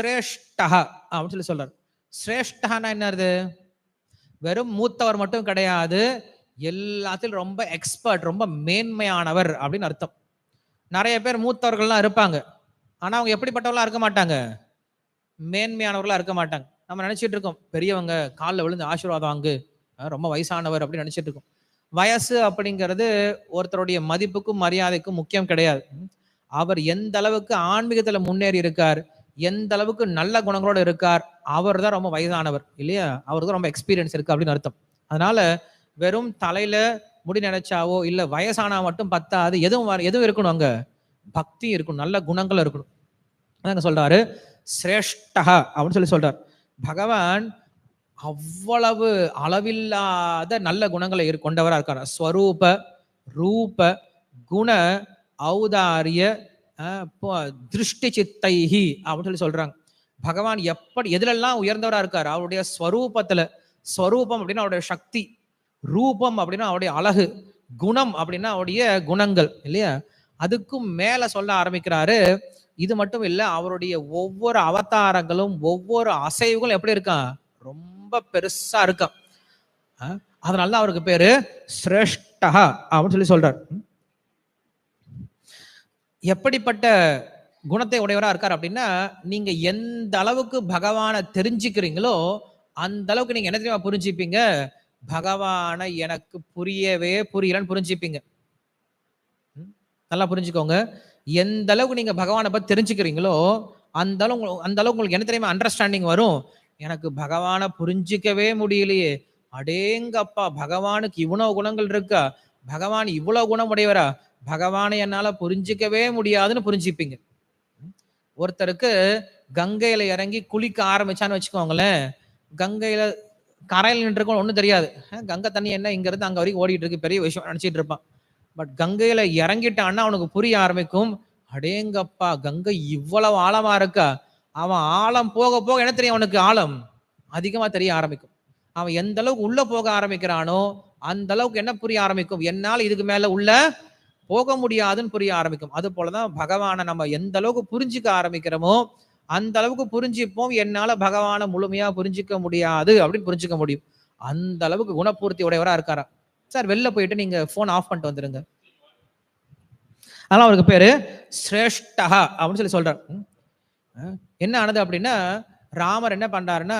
சிரேஷ்டஹ அப்படின்னு சொல்லி சொல்றார். சிரேஷ்டஹனா என்னது? வெறும் மூத்தவர் மட்டும் கிடையாது எல்லாத்திலும் ரொம்ப எக்ஸ்பர்ட் ரொம்ப மேன்மையானவர் அப்படின்னு அர்த்தம். நிறைய பேர் மூத்தவர்கள்லாம் இருப்பாங்க. ஆனா அவங்க எப்படிப்பட்டவர்களா இருக்க மாட்டாங்க? மேன்மையானவர்களா இருக்க மாட்டாங்க. நம்ம நினைச்சிட்டு இருக்கோம் பெரியவங்க காலில் விழுந்து ஆசீர்வாதம் வாங்கு. ரொம்ப வயசானவர் அப்படின்னு நினைச்சிட்டு இருக்கோம். வயசு அப்படிங்கிறது ஒருத்தருடைய மதிப்புக்கும் மரியாதைக்கும் முக்கியம் கிடையாது. அவர் எந்த அளவுக்கு ஆன்மீகத்துல முன்னேறி இருக்கார் எந்த அளவுக்கு நல்ல குணங்களோட இருக்கார் அவர் தான் ரொம்ப வயதானவர் இல்லையா? அவருக்கு தான் ரொம்ப எக்ஸ்பீரியன்ஸ் இருக்கு அப்படின்னு அர்த்தம். அதனால வெறும் தலையில முடி நினைச்சாவோ இல்ல வயசானா மட்டும் பத்தாது எதுவும் எதுவும் இருக்கணும் அங்க? பக்தி இருக்கணும் நல்ல குணங்கள் இருக்கணும். அதாங்க சொல்றாரு சிரேஷ்டா அப்படின்னு சொல்லி சொல்றார். பகவான் அவ்வளவு அளவில்லாத நல்ல குணங்களை கொண்டவராக இருக்கார். ஸ்வரூப ரூப குண ஔதாரிய திருஷ்டி சித்தைஹி அப்படின்னு சொல்லி சொல்றாங்க. பகவான் எப்படி எதுலெல்லாம் உயர்ந்தவரா இருக்கார்? அவருடைய ஸ்வரூபத்துல ஸ்வரூபம் அப்படின்னா அவருடைய சக்தி ரூபம் அப்படின்னா அவருடைய அழகு குணம் அப்படின்னா அவருடைய குணங்கள் இல்லையா? அதுக்கும் மேல சொல்ல ஆரம்பிக்கிறாரு. இது மட்டும் இல்ல அவருடைய ஒவ்வொரு அவதாரங்களும் ஒவ்வொரு அசைவுகளும் எப்படி இருக்கான்? ரொம்ப பெருசா இருக்கான். அஹ், அதனால தான் அவருக்கு பேரு சிரேஷ்டா அப்படின்னு சொல்லி சொல்றாரு. எப்படிப்பட்ட குணத்தை உடையவராக இருக்கார் அப்படின்னா நீங்க எந்த அளவுக்கு பகவானை தெரிஞ்சுக்கிறீங்களோ அந்த அளவுக்கு நீங்க என்ன தெரியுமா புரிஞ்சுப்பீங்க? பகவானை எனக்கு புரியவே புரியலன்னு புரிஞ்சுப்பீங்க. ம்? நல்லா புரிஞ்சுக்கோங்க. எந்த அளவுக்கு நீங்க பகவானை பத்தி தெரிஞ்சுக்கிறீங்களோ அந்த அளவு அந்த அளவுக்கு உங்களுக்கு என்ன தெரியுமா அண்டர்ஸ்டாண்டிங் வரும்? எனக்கு பகவானை புரிஞ்சிக்கவே முடியலையே. அடேங்கப்பா பகவானுக்கு இவ்வளவு குணங்கள் இருக்கா? பகவான் இவ்வளவு குணம் உடையவரா பகவானை என்னால் புரிஞ்சிக்கவே முடியாதுன்னு புரிஞ்சுப்பீங்க. ஒருத்தருக்கு கங்கையில் இறங்கி குளிக்க ஆரம்பிச்சான்னு வச்சுக்கோங்களேன் கங்கையில் கரையில் நின்று ஒன்றும் தெரியாது. கங்கை தண்ணி என்ன இங்கேருந்து அங்கே வரைக்கும் ஓடிட்டு இருக்கு பெரிய விஷயம் நினச்சிட்டு இருப்பான். பட் கங்கையில் இறங்கிட்டான்னா அவனுக்கு புரிய ஆரம்பிக்கும் அடேங்கப்பா கங்கை இவ்வளவு ஆழமா இருக்கா? அவன் ஆழம் போக போக என்ன தெரியும் அவனுக்கு? ஆழம் அதிகமாக தெரிய ஆரம்பிக்கும். அவன் எந்த அளவுக்கு உள்ள போக ஆரம்பிக்கிறானோ அந்த அளவுக்கு என்ன புரிய ஆரம்பிக்கும்? என்னால் இதுக்கு மேல உள்ள போக முடியாதுன்னு புரிய ஆரம்பிக்கும். அது போலதான் பகவானை நம்ம எந்த அளவுக்கு புரிஞ்சுக்க ஆரம்பிக்கிறோமோ அந்த அளவுக்கு புரிஞ்சுப்போம். என்னால பகவானை முழுமையா புரிஞ்சிக்க முடியாது அப்படின்னு புரிஞ்சுக்க முடியும். அந்த அளவுக்கு குணப்பூர்த்தி உடையவரா இருக்காரா? சார் வெளில போயிட்டு நீங்க போன் ஆஃப் பண்ணிட்டு வந்துருங்க. அதெல்லாம் அவருக்கு பேரு சிரேஷ்டஹா அப்படின்னு சொல்லி சொல்றார். ம். என்ன ஆனது அப்படின்னா ராமர் என்ன பண்றாருன்னா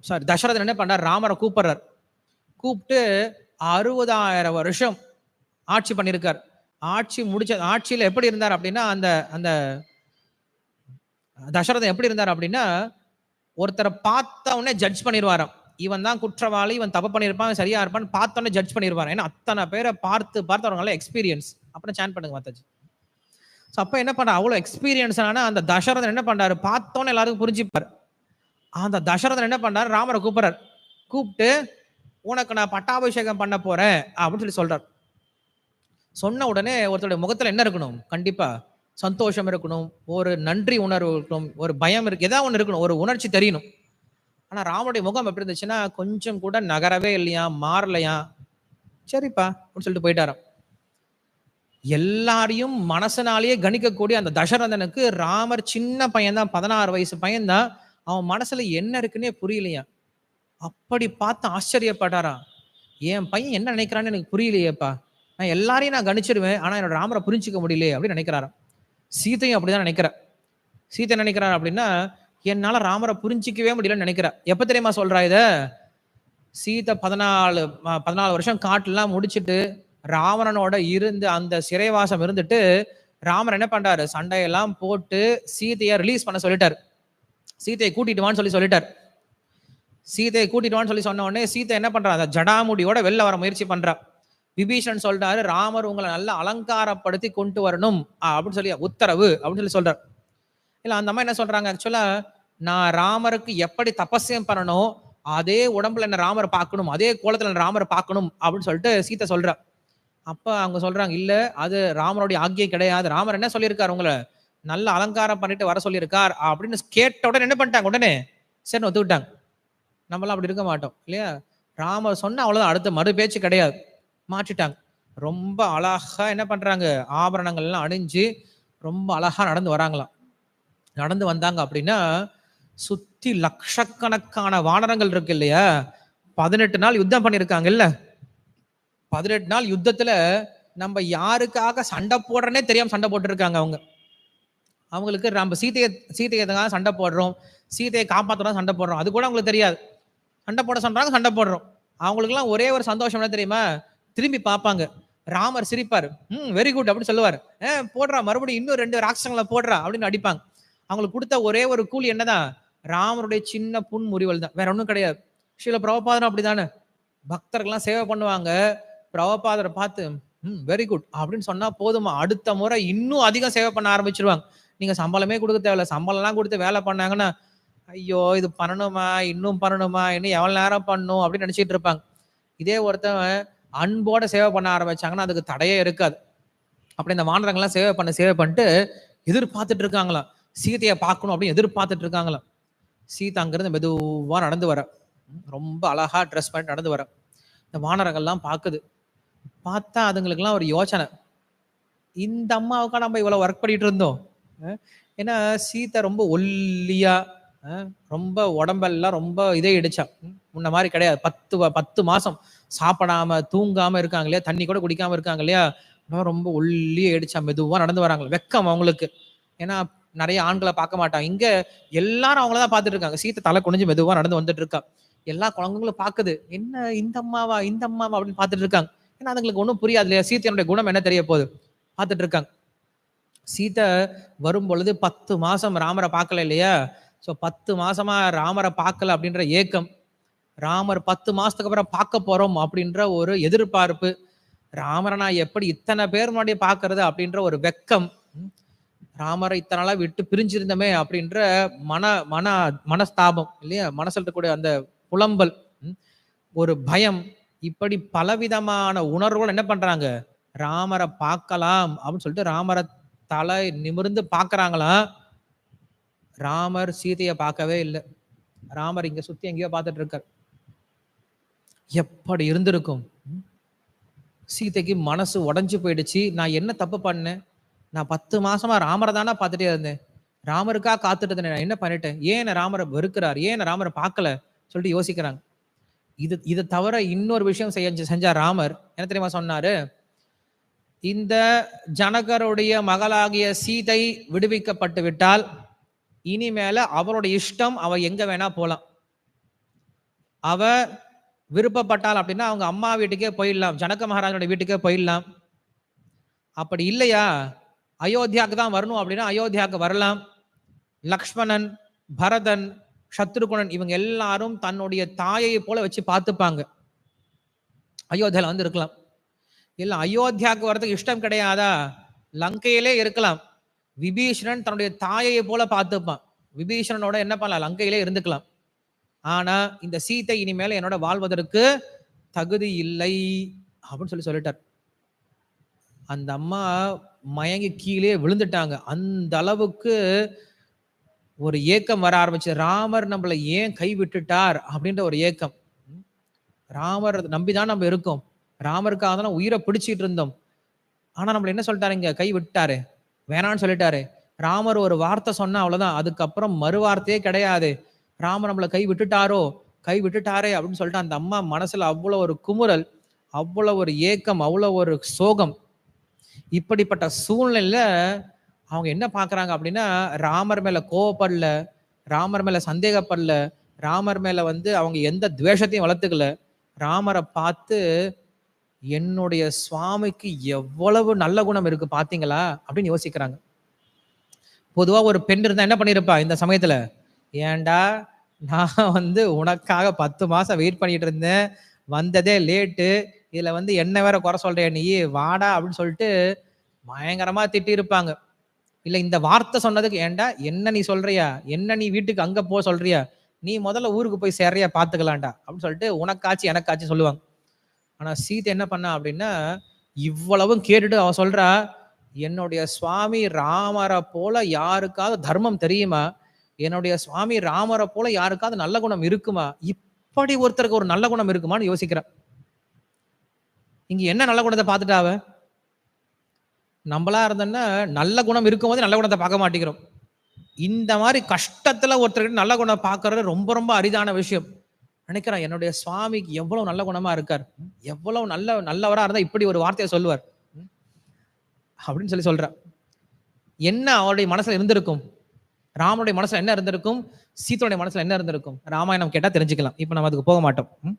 சாரி தசரதன் என்ன பண்றாரு? ராமரை கூப்பிடுறார். கூப்பிட்டு அறுபதாயிரம் வருஷம் ஆட்சி பண்ணியிருக்கார். ஆட்சி முடிச்ச ஆட்சியில் எப்படி இருந்தார் அப்படின்னா அந்த அந்த தசரதன் எப்படி இருந்தார் அப்படின்னா ஒருத்தரை பார்த்த உடனே ஜட்ஜ் பண்ணிடுவாராம் இவன் தான் குற்றவாளி இவன் தப்பு பண்ணியிருப்பான் சரியா இருப்பான்னு பார்த்தோன்னே ஜட்ஜ் பண்ணிடுவாராம் ஏன்னா அத்தனை பேரை பார்த்து பார்த்து அவங்க நல்ல எக்ஸ்பீரியன்ஸ் அப்புறம் சேன் பண்ணுங்க மாத்தாஜி ஸோ அப்போ என்ன பண்ண அவ்வளோ எக்ஸ்பீரியன்ஸ் ஆனால் அந்த தசரதன் என்ன பண்ணாரு? பார்த்தோன்னே எல்லாருக்கும் புரிஞ்சுப்பார். அந்த தசரதன் என்ன பண்ணார்? ராமரை கூப்பிடுறார். கூப்பிட்டு உனக்கு நான் பட்டாபிஷேகம் பண்ண போறேன் அப்படின்னு சொல்லி சொல்றார். சொன்ன உடனே ஒருத்தருடைய முகத்துல என்ன இருக்கணும்? கண்டிப்பா சந்தோஷம் இருக்கணும் ஒரு நன்றி உணர்வு இருக்கணும் ஒரு பயம் இருக்கு ஏதாவது ஒன்று இருக்கணும் ஒரு உணர்ச்சி தெரியணும். ஆனா ராமனுடைய முகம் எப்படி இருந்துச்சுன்னா கொஞ்சம் கூட நகரவே இல்லையா மாறலையா? சரிப்பா அப்படின்னு சொல்லிட்டு போயிட்டாராம். எல்லாரையும் மனசனாலேயே கணிக்கக்கூடிய அந்த தசரதனுக்கு ராமர் சின்ன பையன்தான் பதினாறு வயசு பையன்தான் அவன் மனசுல என்ன இருக்குன்னே புரியலையா? அப்படி பார்த்து ஆச்சரியப்பட்டாராம். என் பையன் என்ன நினைக்கிறான்னு எனக்கு புரியலையேப்பா. நான் எல்லாரையும் நான் கணிச்சிடுவேன் ஆனால் என்னோட ராமரை புரிஞ்சுக்க முடியல அப்படின்னு நினைக்கிறாராம். சீத்தையும் அப்படிதான் நினைக்கிறேன் சீத்தை நினைக்கிறார் அப்படின்னா என்னால் ராமரை புரிஞ்சிக்கவே முடியலன்னு நினைக்கிறா எப்போ தெரியுமா சொல்கிறா இதை? சீத்தை பதினாலு பதினாலு வருஷம் காட்டுலாம் முடிச்சுட்டு ராவணனோட இருந்து அந்த சிறைவாசம் இருந்துட்டு ராமர் என்ன பண்றாரு? சண்டையெல்லாம் போட்டு சீதையை ரிலீஸ் பண்ண சொல்லிட்டார். சீதையை கூட்டிட்டு வான்னு சொல்லி சொல்லிட்டார். சீதையை கூட்டிட்டு வான்னு சொல்லி சொன்ன உடனே சீதை என்ன பண்றா? அந்த ஜடாமுடியோட வெளில வர முயற்சி பண்றா. விபீஷன் சொல்றாரு ராமர் உங்களை நல்லா அலங்காரப்படுத்தி கொண்டு வரணும். ஆ, அப்படின்னு சொல்லி உத்தரவு அப்படின்னு சொல்லி சொல்றாரு. இல்ல அந்த அம்மா என்ன சொல்றாங்க ஆக்சுவலா நான் ராமருக்கு எப்படி தபஸ்யம் பண்ணணும் அதே உடம்புல என்ன ராமரை பார்க்கணும் அதே கோலத்துல என்ன ராமரை பார்க்கணும் அப்படின்னு சொல்லிட்டு சீதை சொல்றா அப்ப அவங்க சொல்றாங்க இல்ல அது ராமருடைய ஆக்கியம் கிடையாது. ராமர் என்ன சொல்லியிருக்காரு உங்களை? நல்ல அலங்காரம் பண்ணிட்டு வர சொல்லியிருக்கார் அப்படின்னு கேட்ட உடனே என்ன பண்ணிட்டாங்க உடனே சரி ஒத்துக்கிட்டாங்க. நம்மளாம் அப்படி இருக்க மாட்டோம் இல்லையா? ராமர் சொன்ன அவ்வளவுதான் அடுத்த மறு பேச்சு கிடையாது. மாற்றிட்டாங்க. ரொம்ப அழகா என்ன பண்றாங்க? ஆபரணங்கள்லாம் அணிஞ்சு ரொம்ப அழகா நடந்து வராங்களாம். நடந்து வந்தாங்க அப்படின்னா சுத்தி லட்சக்கணக்கான வானரங்கள் இருக்கு இல்லையா? பதினெட்டு நாள் யுத்தம் பண்ணிருக்காங்கல்ல? பதினெட்டு நாள் யுத்தத்துல நம்ம யாருக்காக சண்டை போடுறனே தெரியாம சண்டை போட்டுருக்காங்க அவங்க. அவங்களுக்கு நம்ம சீதையை சீதையத்துக்காக சண்டை போடுறோம். சீதையை காப்பாத்துறோம் சண்டை போடுறோம். அது கூட அவங்களுக்கு தெரியாது. சண்டை போட சொல்றாங்க சண்டை போடுறோம். அவங்களுக்குலாம் ஒரே ஒரு சந்தோஷம் என்ன தெரியுமா? திரும்பி பார்ப்பாங்க. ராமர் சிரிப்பார். ம் வெரி குட் அப்படின்னு சொல்லுவார். ஏ போடுறா மறுபடியும் இன்னும் ரெண்டு ராட்சங்களை போடுறா அப்படின்னு அடிப்பாங்க. அவங்களுக்கு கொடுத்த ஒரே ஒரு கூலி என்னதான்? ராமருடைய சின்ன புன் முறிவல் தான். வேற ஒன்றும் கிடையாது. ஸ்ரீல பிரபபாதனம் அப்படிதானே? பக்தர்கள்லாம் சேவை பண்ணுவாங்க. பிரபபாதரை பார்த்து ம் வெரி குட் அப்படின்னு சொன்னா போதுமா? அடுத்த முறை இன்னும் அதிகம் சேவை பண்ண ஆரம்பிச்சிருவாங்க. நீங்க சம்பளமே கொடுக்க தேவையில்ல. சம்பளம்லாம் கொடுத்து வேலை பண்ணாங்கன்னா ஐயோ இது பண்ணணுமா? இன்னும் பண்ணணுமா? இன்னும் எவ்வளவு நேரம் பண்ணும்? அப்படின்னு நினைச்சிட்டு இருப்பாங்க. இதே ஒருத்தன் அன்போட சேவை பண்ண ஆரம்பிச்சாங்கன்னா அதுக்கு தடையே இருக்காது. அப்படி இந்த வானரங்கள்லாம் சேவை பண்ண சேவை பண்ணிட்டு எதிர்பார்த்துட்டு இருக்காங்களாம். சீதையை பார்க்கணும் அப்படின்னு எதிர்பார்த்துட்டு இருக்காங்களாம். சீதா அங்கிருந்து மெதுவாக நடந்து வர. ரொம்ப அழகா ட்ரெஸ் பண்ணிட்டு நடந்து வர. இந்த வானரங்கள்லாம் பார்க்குது. பார்த்தா அதுங்களுக்கெல்லாம் ஒரு யோசனை. இந்த அம்மாவுக்கா நம்ம இவ்வளோ ஒர்க் பண்ணிட்டு இருந்தோம். ஏன்னா சீதை ரொம்ப ஒல்லியா ரொம்ப உடம்பெல்லாம் ரொம்ப இதே இடிச்சா முன்ன மாதிரி கிடையாது. பத்து பத்து மாசம். சாப்பிடாம தூங்காம இருக்காங்க இல்லையா? தண்ணி கூட குடிக்காம இருக்காங்க இல்லையா? ரொம்ப ஒல்லியே அடிச்சா மெதுவாக மெதுவா நடந்து வராங்க வெக்கம் அவங்களுக்கு. ஏன்னா நிறைய ஆண்களை பார்க்க மாட்டாங்க. இங்க எல்லாரும் அவங்கள தான் பார்த்துட்டு இருக்காங்க. சீத்தை தலை குனிஞ்சு மெதுவா நடந்து வந்துட்டு இருக்கா. எல்லா குழந்தைங்களும் பாக்குது என்ன இந்த அம்மாவா இந்த அம்மாவா அப்படின்னு பார்த்துட்டு இருக்காங்க. ஏன்னா அதுங்களுக்கு ஒன்றும் புரியாது இல்லையா? சீத்தையனுடைய குணம் என்ன தெரிய போகுது? பார்த்துட்டு இருக்காங்க. சீத்தை வரும் பொழுது பத்து மாசம் ராமரை பார்க்கல இல்லையா? ஸோ பத்து மாசமா ராமரை பார்க்கல அப்படின்ற ஏக்கம் ராமர் பத்து மாசத்துக்கு அப்புறம் பார்க்க போறோம் அப்படின்ற ஒரு எதிர்பார்ப்பு. ராமரை நான் எப்படி இத்தனை பேர் முன்னாடி பார்க்கறது அப்படின்ற ஒரு வெக்கம். ம், ராமரை இத்தனை நாளா விட்டு பிரிஞ்சிருந்தமே அப்படின்ற மன மன மனஸ்தாபம் இல்லையா? மனசில் இருக்கக்கூடிய அந்த புலம்பல் ம், ஒரு பயம் இப்படி பலவிதமான உணர்வுகள் என்ன பண்றாங்க? ராமரை பார்க்கலாம் அப்படின்னு சொல்லிட்டு ராமரை தலை நிமிர்ந்து பார்க்கறாங்களாம் ராமர் சீதையை பார்க்கவே இல்லை. ராமர் இங்க சுத்தி எங்கேயோ பார்த்துட்டு இருக்கார். எப்படி இருந்திருக்கும்? சீதைக்கு மனசு உடஞ்சு போயிடுச்சு. நான் என்ன தப்பு பண்ணேன்? நான் பத்து மாசமா ராமரை தானே பார்த்துட்டே இருந்தேன். ராமருக்கா காத்துட்டு நான் என்ன பண்ணிட்டேன்? ஏன் ராமரை வெறுக்கிறார்? ஏன் ராமரை பார்க்கல? சொல்லிட்டு யோசிக்கிறாங்க. இது இதை தவிர இன்னொரு விஷயம் செய்ய செஞ்சார் ராமர். என்ன தெரியுமா சொன்னாரு? இந்த ஜனகருடைய மகளாகிய சீதை விடுவிக்கப்பட்டு விட்டால் இனிமேல அவரோட இஷ்டம் அவ எங்க வேணா போலாம். அவ விருப்பப்பட்டால் அப்படின்னா அவங்க அம்மா வீட்டுக்கே போயிடலாம். ஜனக மகாராஜனுடைய வீட்டுக்கே போயிடலாம். அப்படி இல்லையா? அயோத்தியாவுக்கு தான் வரணும் அப்படின்னா அயோத்தியாவுக்கு வரலாம். லக்ஷ்மணன் பரதன் சத்ருகுணன் இவங்க எல்லாரும் தன்னுடைய தாயை போல வச்சு பார்த்துப்பாங்க. அயோத்தியாவில் வந்து இருக்கலாம். இல்லை அயோத்தியாவுக்கு வரதுக்கு இஷ்டம் கிடையாதா? லங்கையிலே இருக்கலாம். விபீஷணன் தன்னுடைய தாயை போல பார்த்துப்பான். விபீஷணனோட என்ன பண்ணலாம்? லங்கையிலே இருந்துக்கலாம். ஆனா இந்த சீதை இனிமேல என்னோட வாழ்வதற்கு தகுதி இல்லை அப்படின்னு சொல்லி சொல்லிட்டார். அந்த அம்மா மயங்கி கீழே விழுந்துட்டாங்க. அந்த அளவுக்கு ஒரு ஏக்கம் வர ஆரம்பிச்சு ராமர் நம்மளை ஏன் கை விட்டுட்டார் அப்படின்ற ஒரு ஏக்கம். ராமர் நம்பிதான் நம்ம இருக்கோம். ராமருக்காக தான் உயிரை பிடிச்சிட்டு இருந்தோம். ஆனா நம்மள என்ன சொல்லிட்டாரு இங்க? கை விட்டாரு. வேணான்னு சொல்லிட்டாரு. ராமர் ஒரு வார்த்தை சொன்னா அவ்வளவுதான். அதுக்கப்புறம் மறு வார்த்தையே கிடையாது. ராமர் நம்மளை கை விட்டுட்டாரோ? கை விட்டுட்டாரே அப்படின்னு சொல்லிட்டு அந்த அம்மா மனசுல அவ்வளோ ஒரு குமுறல் அவ்வளோ ஒரு ஏக்கம் அவ்வளோ ஒரு சோகம். இப்படிப்பட்ட சூழ்நிலையில அவங்க என்ன பார்க்குறாங்க அப்படின்னா ராமர் மேல கோவப்படல ராமர் மேல சந்தேகப்படல ராமர் மேல வந்து அவங்க எந்த துவேஷத்தையும் வளர்த்துக்கல. ராமரை பார்த்து என்னுடைய சுவாமிக்கு எவ்வளவு நல்ல குணம் இருக்கு பாத்தீங்களா அப்படின்னு யோசிக்கிறாங்க. பொதுவா ஒரு பெண் இருந்தா என்ன பண்ணிருப்பா இந்த சமயத்துல? ஏன்டா? நான் வந்து உனக்காக பத்து மாசம் வெயிட் பண்ணிட்டு இருந்தேன். வந்ததே லேட்டு இதுல வந்து என்ன வேற குறை சொல்றியா நீ? வாடா அப்படின்னு சொல்லிட்டு பயங்கரமா திட்டி இருப்பாங்க. இல்ல இந்த வார்த்தை சொன்னதுக்கு ஏன்டா? என்ன நீ சொல்றியா? என்ன நீ வீட்டுக்கு அங்க போக சொல்றியா? நீ முதல்ல ஊருக்கு போய் சேர்றியா? பாத்துக்கலாம்டா அப்படின்னு சொல்லிட்டு உனக்காச்சு எனக்காச்சு சொல்லுவாங்க. ஆனா சீதை என்ன பண்ணா அப்படின்னா இவ்வளவும் கேட்டுட்டு அவ சொல்றா என்னுடைய சுவாமி ராமரை போல யாருக்காவது தர்மம் தெரியுமா? என்னுடைய சுவாமி ராமரை போல யாருக்காவது நல்ல குணம் இருக்குமா? இப்படி ஒருத்தருக்கு ஒரு நல்ல குணம் இருக்குமான்னு யோசிக்கிறேன். இங்க என்ன நல்ல குணத்தை பார்த்துட்டாவ நம்மளா இருந்தோன்னா நல்ல குணம் இருக்கும்போது நல்ல குணத்தை பார்க்க மாட்டேங்கிறோம். இந்த மாதிரி கஷ்டத்துல ஒருத்தர்கிட்ட நல்ல குணம் பார்க்கறது ரொம்ப ரொம்ப அரிதான விஷயம். நினைக்கிறேன் என்னுடைய சுவாமிக்கு எவ்வளவு நல்ல குணமா இருக்கார்? எவ்வளவு நல்ல நல்லவரா இருந்தா இப்படி ஒரு வார்த்தையை சொல்லுவார். அப்படின்னு சொல்லி சொல்ற. என்ன அவருடைய மனசுல இருந்திருக்கும்? ராமனுடைய மனசுல என்ன இருந்திருக்கும்? சீத்தனுடைய மனசுல என்ன இருந்திருக்கும்? ராமாயணம் கேட்டா தெரிஞ்சுக்கலாம். இப்போ நம்ம அதுக்கு போக மாட்டோம்.